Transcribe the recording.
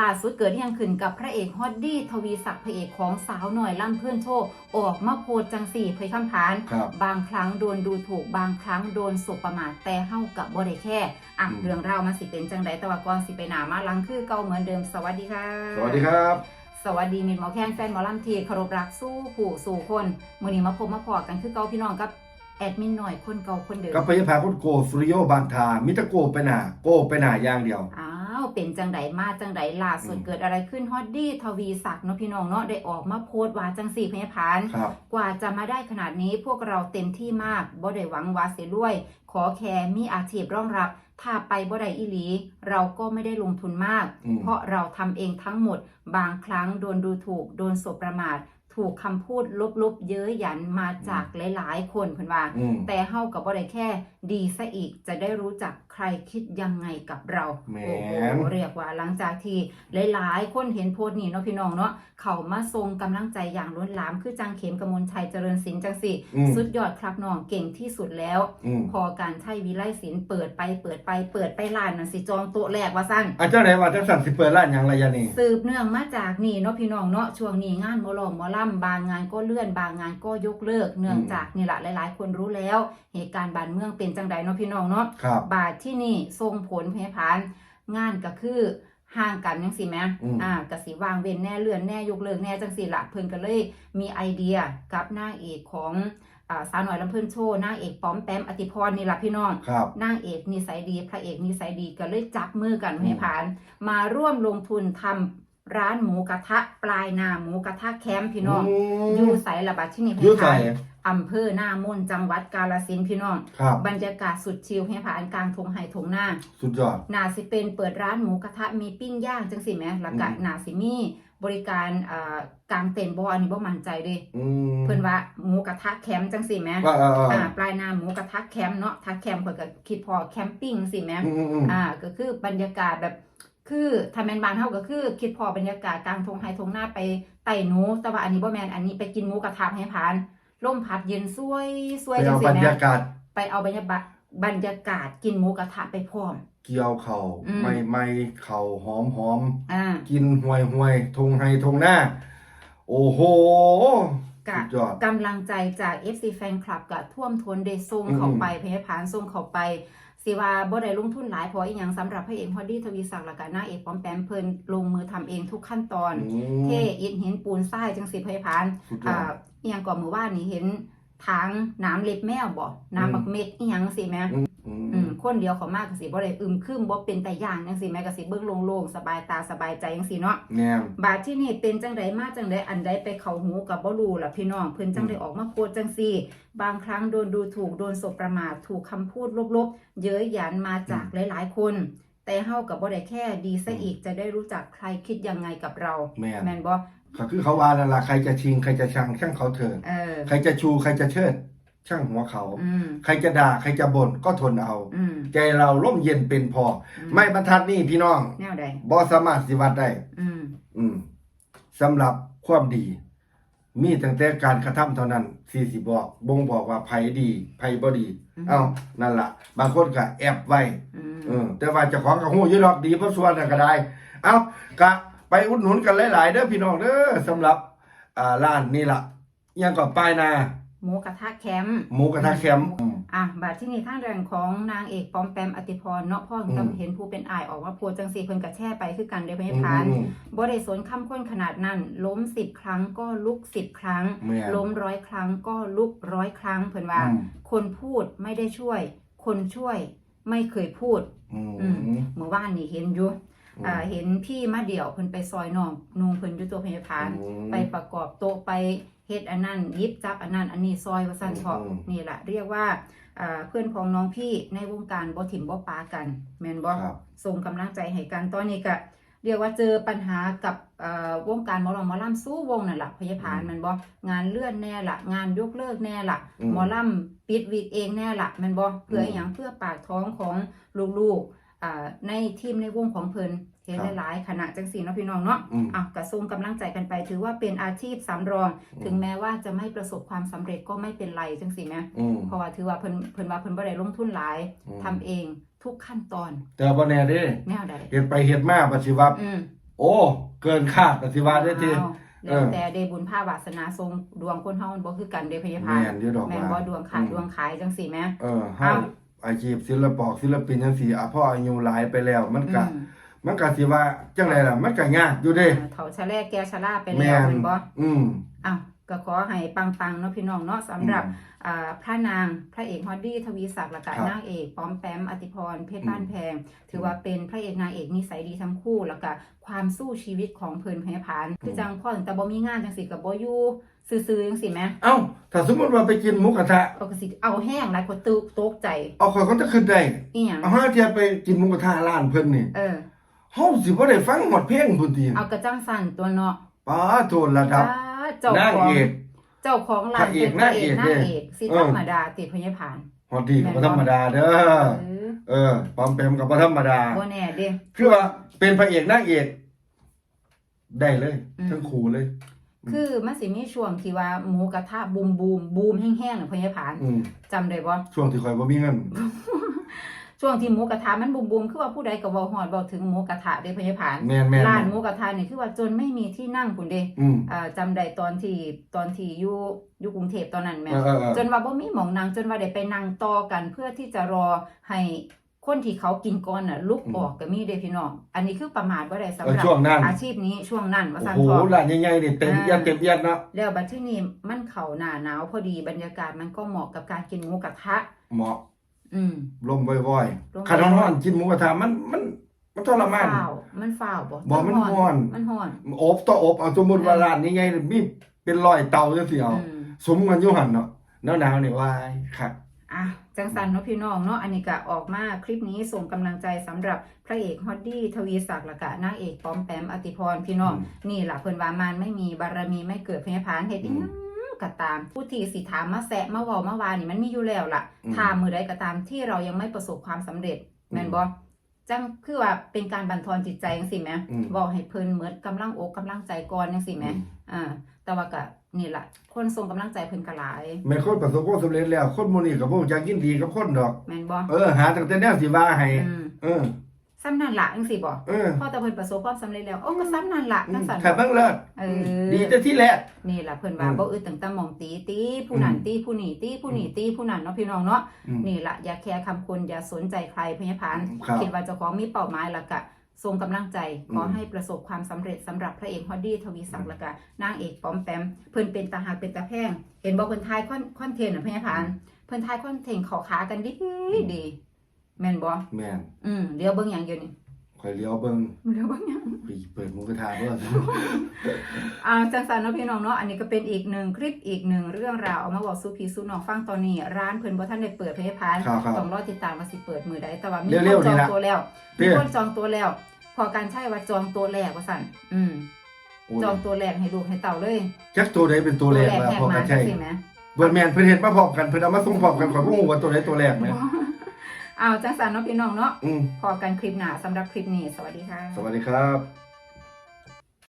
ล่าสุดเกิดอิหยังขึ้นกับพระเอกฮอดดี้ทวีศักดิ์พระเอกของสาวหน่อยล่ำเพื่อนโชคออกมาโพดจังสี่เผยคำพาน ครับบางครั้งโดนดูถูกบางครั้งโดนสบประมาทแต่เฮากับบ่ได้แค่อะอืม เรื่องราวมันสิเป็นจังไดแต่ว่าก่อนสิไปหนามาหลังคือเก่าเหมือนเดิมสวัสดีค่ะ สวัสดีครับ สวัสดีมินหมอแคนแฟนหมอลำทีเคารพรักสู้ผู้สู่คนมื้อนี้มาพบมาพอกันคือเก่าพี่น้องกับแอดมินหน่อยคนเก่าคนเดิมกับพยาพาคุณโกสุริโยบางทามิตรโกไปหนาโกไปหนาอย่างเดียวอ้าว เป็นจังไดมาจังไดล่าสุดอืมเกิดอะไรขึ้นฮอดดี้ทวีศักดิ์เนาะพี่น้องเนาะได้ออกมาโพสต์ว่าจังสี่พยาพานครับกว่าจะมาได้ขนาดนี้พวกเราเต็มที่มากบ่ได้หวังว่าเสียด้วย ขอแค่มีอาชีพรองรับถ้าไปบ่ได้อีหลี เราก็ไม่ได้ลงทุนมากอืมเพราะเราทำเองทั้งหมด บางครั้งโดนดูถูก โดนสบประมาท ถูกคำพูดลบๆเย้ยหยันมาจากหลายๆ คนเพิ่นว่า อืม แต่เฮากับบ่ได้แค่ดีซะอีกจะได้รู้จักใครคิดยังไงกับเราแหม โอ้โหเรียกว่าหลังจากที่หลายๆ คนเห็นโพสต์นี้เนาะพี่น้องเนาะเขามาทรงกำลังใจอย่างล้นหลามคือจังเข็มกมลชัยเจริญศิลป์จังสิอืมสุดยอดครับน้องเก่งที่สุดแล้ว อืมพอการใช้วิไลศิลป์เปิดไปเปิดไปเปิดไปล้านนั่นสิจองโต๊ะแรกว่าสั้นอาจารย์ไหนว่าจังสันสิเปิดร้านอย่างไรยะนี่สืบเนื่องมาจากนี่เนาะพี่น้องเนาะช่วงนี้งานหมอลอมหมอล่ำบางงานก็เลื่อนบางงานก็ยกเลิก เนื่องจากนี่แหละหลาย ๆ คนรู้แล้ว เหตุการณ์บ้านเมืองเป็นจังใดเนาะพี่น้องเนาะครับบาทที่นี่ทรงผลเพผานงานก็คือห่างกันจังสิแหมอืมอ่ากสิวางเว้นแน่เลื่อนแน่ยกเลิกแน่จังสิละเพิ่นก็เลยมีไอเดียกับนางเอกของอ่าสาวหน่อยลำเพิ่นโชว์นางเอกป้อมแปมอติพรนี่ล่ะพี่น้องครับนางเอกนิสัยดี พระเอกนิสัยดีก็เลยจับมือกันอืมให้ผ่าน มาร่วมลงทุนทำ ร้านหมูกระทะปลายนาหมูกระทะแคมป์พี่น้องมอยู่ใสระบาดที่นี่อยู่ไสผ่านอำเภอหน้ามนต์จังหวัดกาฬสินธุ์พี่น้อง ครับ บรรยากาศสุดชิลให้ผ่านกลางทงไห่ทงหน้า สุดยอด นาสิเป็นเปิดร้านหมูกระทะมีปิ้งย่างจังสิแหมแล้วก็อืม นาสิมีบริการอ่ากลางเต็นท์บ่อันนี้บ่มั่นใจเด้อืมเพิ่นว่าหมูกระทะแคมป์จังสิแหมว่าเออเออเออ่าอปลายนาหมูกระทะแคมป์เนาะถ้าแคมป์เพิ่นก็คิดพอแคมปิ้งสิแหมอืมอืมอืม อ่าก็คือบรรยากาศแบบ คือถ้าแม่นบ้านเฮาก็คือคิดพอบรรยากาศกลางทงไฮทงหน้าไปไต่หนูแต่ว่าอันนี้บ่แม่นอันนี้ไปกินหมูกระทะให้ผ่านลมพัดเย็นสวยสวยไปจัเอางสิบรรแม่ยากาศไปเอาบรรยากาศบรรยากาศกินหมูกระทะไปพร้อม เกี่ยวเข่าอืมไม่ไม่เข่าหอมหอมอ่ากินห่วยห่วยทงไฮทงหน้า โอ้โห กะสุดยอด กำลังใจจาก FC แฟนคลับกะท่วมท้นได้ส่งอืมเข้าไปพยาพานส่งเข้าไป สิว่าบ่ได้ลงทุนหลายเพออีหยังสำหรับพระเอกพอดี้ทวีศักดิ์และก็นางเอกปอมแปมเพิ่นลงมือทำเองทุกขั้นตอน อืม เทอิฐหินปูนทรายจังสิพยาพานสุดยออ่าดอีหยังก่อนมือว่านนี่เห็นทางน้ำเล็บแมวบ่น้ำบักเม็ดอีหยังสิแม่ อือืมม คนเดียวเขามากก็สิบ่ได้อึมครึมบ่เป็นแต่อย่างจังสิแม่ก็สิเบิ่งโล่งๆสบายตาสบายใจจังสิเนาะแนมบาดที่นี่เป็นจังไดมาจังไดอันใดไปเข้าหูกับบ่รู้ล่ะพี่น้องเพิ่นจังไดออกมาโพสต์จังซี่ บางครั้งโดนดูถูกโดนสบประมาทถูกคำพูดลบๆ เย้ยหยันมาจากหลายๆคน แต่เฮากับบ่ได้แค่ดีซะอีกจะได้รู้จักใครคิดยังไงกับเราแม่น แม่นบ่ก็คือเขาว่านั่นล่ะใครจะชิงใครจะชังช่างเขาเถิดเออ ใครจะชูใครจะเชิด ช่างหัวเขา อืมใครจะด่าใครจะบ่นก็ทนเอา อืมใจเราร่มเย็นเป็นพอออืไม่บรรทัดนี่พี่น้องแนวใดบ่สามารถสิวัดได้ อืมอืมสำหรับความดี มีตั้งแต่การกระทำเท่านั้นสี่สิบอกบ่งบอกว่าไผดีไผบ่ดีอืมเอ้านั่นล่ะ บางคนก็แอบไว้อืม เออแต่ว่าเจ้าของก็ฮู้อยู่ดอกดีเพราะส่วนนั้นก็ได้ เอ้ากะไปอุดหนุนกันหลาย ๆ เด้อพี่น้องเด้อสำหรับอ่าร้านนี่ล่ะอิหยังก็ป้ายนา หมูกระทะแคมป์หมูกระทะแคมป์อืมอะบาดที่นี่ทางแรงของนางเอกปอมแปมอติพรเนาะพ่ออืมต้องเห็นผู้เป็นอายออกมาโพสต์จังซี่เพิ่นก็แช่ไปคือกันเด้อเพิ่นอืมพานอืมบ่ได้สนคำค้นขนาดนั้น ล้มสิบครั้งก็ลุกสิบครั้งแม่นล้มร้อยครั้งก็ลุกร้อยครั้งเพิ่นว่าอืมคนพูดไม่ได้ช่วย คนช่วยไม่เคยพูดอืมอืมเมื่อวานนี่เห็นอยู่ อ่าเห็นพี่มาเดี่ยวเพิ่นไปซอยน้องนุงเพิ่นอยู่ตัวพยาพานอืม ไปประกอบโต๊ะไปเฮ็ดอันนั้นยิบจับอันนั้นอันนี้ซอยว่าซั่นเถาะอืมนี่แหละเรียกว่าอ่าเพื่อนของน้องพี่ในวงการบ่ถิ่มบ่ปากัน แม่นบ่ครับ ส่งกำลังใจให้กันตอนนี้ก็เรียกว่าเจอปัญหากับเอ่อวงการหมอลำหมอลำสู้วงนั่นล่ะพยาพานอืมแมันบ่งานเลื่อนแน่ล่ะ งานยกเลิกแน่ล่ะอืม หมอลำปิดวีกเองแน่ล่ะแมันบ่เพื่อมอหยังเพื่อปากท้องของลูกๆ อ่าในทีมในวงของเพิ่น เห็นครับหลายๆคณะจังซี่เนาะพี่น้องเนาะอืม อะกระทรงกำลังใจกันไป ถือว่าเป็นอาชีพสำรอง อืม ถึงแม้ว่าจะไม่ประสบความสำเร็จก็ไม่เป็นไรจังสิแม่อืมเพราะว่าถือว่าเพิ่นเพิ่นว่าเพิ่นบ่ได้ลงทุนหลายอืมทำเองทุกขั้นตอนแต่บ่แน่เด้แนวใดเฮ็ดไปเฮ็ดมาปัจจุบันอืมโอ้ เกินคาดปฏิวัติได้ทีอ้าวเอแล้วอ แต่ได้บุญภาพวาสนาทรงดวงคนเฮามันบ่คือกันเด้พยาพาแม่นอยู่ดอกแม่นว่าบ่ดวงขาดดวงขายจังซี่แหมเออเฮาอ้าวอาชีพศิลปอกศิลปินจังซี่อะพออายุหลายไปแล้ว มันก็อืม มันก็สิว่าจังไดล่ะ มันก็ยากอยู่เด้เออเฒ่าชะแลแก่ชะลาไปแม่แล้วนแม่นบ่อืมอ้าวก็ขอให้ปังๆเนาะพี่น้องเนาะสำหรับอ่าพระนางพระเอกฮอดดี้ทวีศักดิ์และก็ครับนางเอกป้อมแปมอติพรเพชรอืมบ้านแพง ถือว่าเป็นพระเอกนางเอกนิสัยดีทั้งคู่แล้วก็ความสู้ชีวิตของเพิ่นพยาพานคือจังพ่อถึงแต่บ่มีงานจังสิกับบ่อยู่ซื่อๆจังสิแหมเอ้าถ้าสมมุติว่าไปกินหมูกระทะเอาก็สิเอาแห้งหลายคนตึกตกใจเอาข่อยก็จะขึ้นได้อีหยังเอาห้าเทียไปกินหมูกระทะร้านเพิ่นนี่เออ เฮาสิบ่ได้ฟังหมดเพลงพุ่นติเอากระจังสั่นตัวเนาะป้าโทนระดับจ้าเจ้านางของเอกเจ้าของร้านพระเอกเป็นพระเอกนางเอกนางเอกสิเออธรรมดาติดพยาพานฮอดดีก็บ่ธรรมดาเด้อเออเออปอมแปมก็บ่ธรรมดาบ่แน่เด้คือว่าเป็นพระเอกนางเอกได้เลยอืมทั้งคู่เลย คือมันสิมีช่วงที่ว่าหมูกระทะบูมบูมบูมแห้งๆน่ะพยาผานอืมจำได้บ่ช่วงที่ข่อยบ่มีเงิน ช่วงที่หมูกระทะมันบูมบูมคือว่าผู้ใดก็บ่ฮอดบ่ถึงหมูกระทะเด้พยาผานแม่นแม่นร้านหมูกระทะนี่คือว่าจนไม่มีที่นั่งพุ่นเด้อืม อ่าจำได้ตอนที่ตอนที่อยู่อยู่กรุงเทพตอนนั้นแม่เออเออเออ จนว่าบ่มีหมองนั่งจนว่าได้ไปนั่งต่อกันเพื่อที่จะรอให้คนที่เขากินก่อนน่ะลุกออกก็มีเด้พี่น้อง อันนี้คือประมาทบ่ได้สำเออหรับช่วงนั้น อาชีพนี้ช่วงนั้นว่าโอ้ซั่นโหพอ ร้านใหญ่ๆนี่เต็มอ่าเอียดเต็มเอียดเนาะแล้วบัดที่นี่มันเข้าหน้าหนาวพอดีบรรยากาศมันก็เหมาะกับการกินหมูกระทะ เหมาะ อืม ลมว่อยลม ๆคันร้อนๆกินหมูกระทะมันมันมันทรมาน ฝ้าวมันฝ้าวบ่บ่มันร้อน มันร้อน อบต่ออบเอาสมมุติว่าร้านนี้ไงมีเป็นร้อยเตาจังซี่เอาอืม สมกันอยู่หั่นเนาะหนาวๆนี่วายคัก อะจังสันเนาะพี่น้องเนาะอันนี้ก็ออกมาคลิปนี้ส่งกำลังใจสำหรับพระเอกฮอดดี้ทวีศักดิ์และก็นางเอกป้อมแปมอติพรพี่น้องนี่ล่ะเพิ่นว่ามันไม่มีบารมีไม่เกิดพยาพานเฮ็ดอีหยัง ก็ตาม ผู้ที่สิถามมาแซะมาเว้ามาว่านี่มันมีอยู่แล้วล่ะอืมถ้ามือใดก็ตามที่เรายังไม่ประสบความสำเร็จแม่นบ่จังคือว่าเป็นการบั่นทอนจิตใจจังซี่แหมอืม บอกให้เพิ่นเหมือนกำลังอกกำลังใจก่อนจังซี่แหมอ่าแต่ว่าก็นี่ล่ะคนส่งกำลังใจเพิ่นก็หลายแม่นคนประสบความสำเร็จแล้ว คนหมู่นี้ก็บ่อยากยินดีกับคนดอก แม่นบ่เออหาตั้งแต่แนวสิว่าให้อืม เออ ซ้ำนั่นล่ะจังซี่บ่เออพอแต่เพิ่นประสบความสำเร็จแล้วโอ้ก็ซ้ำนั่นล่ะอืจัมงซั่นถ้าเบิ่งเลิศเออดีแต่ที่แรกนี่ล่ะเพิ่นว่าอืมบ่อึดตั้งแต่หมองตีตีผู้นั้นอืมตีผู้นี้ตีผู้นี้ตีผู้นั้นเนาะพี่น้องเนาะอืมนี่ล่ะอย่าแคร์คำคนอย่าสนใจใครพยาพานครับคิดว่าเจ้าของมีเป้าหมายแล้วก็ทรงกำลังใจขออืมให้ประสบความสำเร็จสำหรับพระเอกฮอดดี้ทวีศักดิ์แล้วก็นางเอกป้อมแปมเพิ่นเป็นตาหักเป็นตาแพงเห็นบ่เพิ่นทายคอนคอนเทนต์น่ะพยาพานเพิ่นทายคอนเทนต์เขาขากันดีดี แม่นบ่แม่นอืมเดี๋ยวเบิ่งหยังอยู่นี่ข่อยเลี้ยวเบิ่งเดี๋ยวเบิ่งหยัง ไปเปิดหมูกระทะเด้ออ่าจังสันเนาะพี่น้องเนาะอันนี้ก็เป็นอีกหนึ่งคลิปอีกหนึ่งเรื่องราวเอามาบอกสู่พี่สู่น้องฟังตอนนี้ ร้านเพิ่นบ่ทันได้เปิดพยาพานครับครับต้องรอติดตามว่าสิเปิดมือใดแต่ว่ามีเร็ควนๆจนี่องล่ะตัวแล้วเด้มีอ คนจองตัวแล้ว พอการใช้ว่าจองตัวแรกว่าสั่นอืมโอ้ยจองตัวแรกให้ลูกให้เต่าเลยจักตัวใดเป็นตัวแรกแรกล่ะแหกพอมากันจัใช่งซี่แหม เบิดแม่นเพิ่นเฮ็ดมาพร้อมกันเพิ่นเอามาส่งพร้อมกันข่อยบ่ฮู้ว่าตัวใดตัวแรกแม่ อ้าวจังสันเนาะพี่น้องเนาะอืม พอกันคลิปหน้าสำหรับคลิปนี้ สวัสดีค่ะ สวัสดีครับ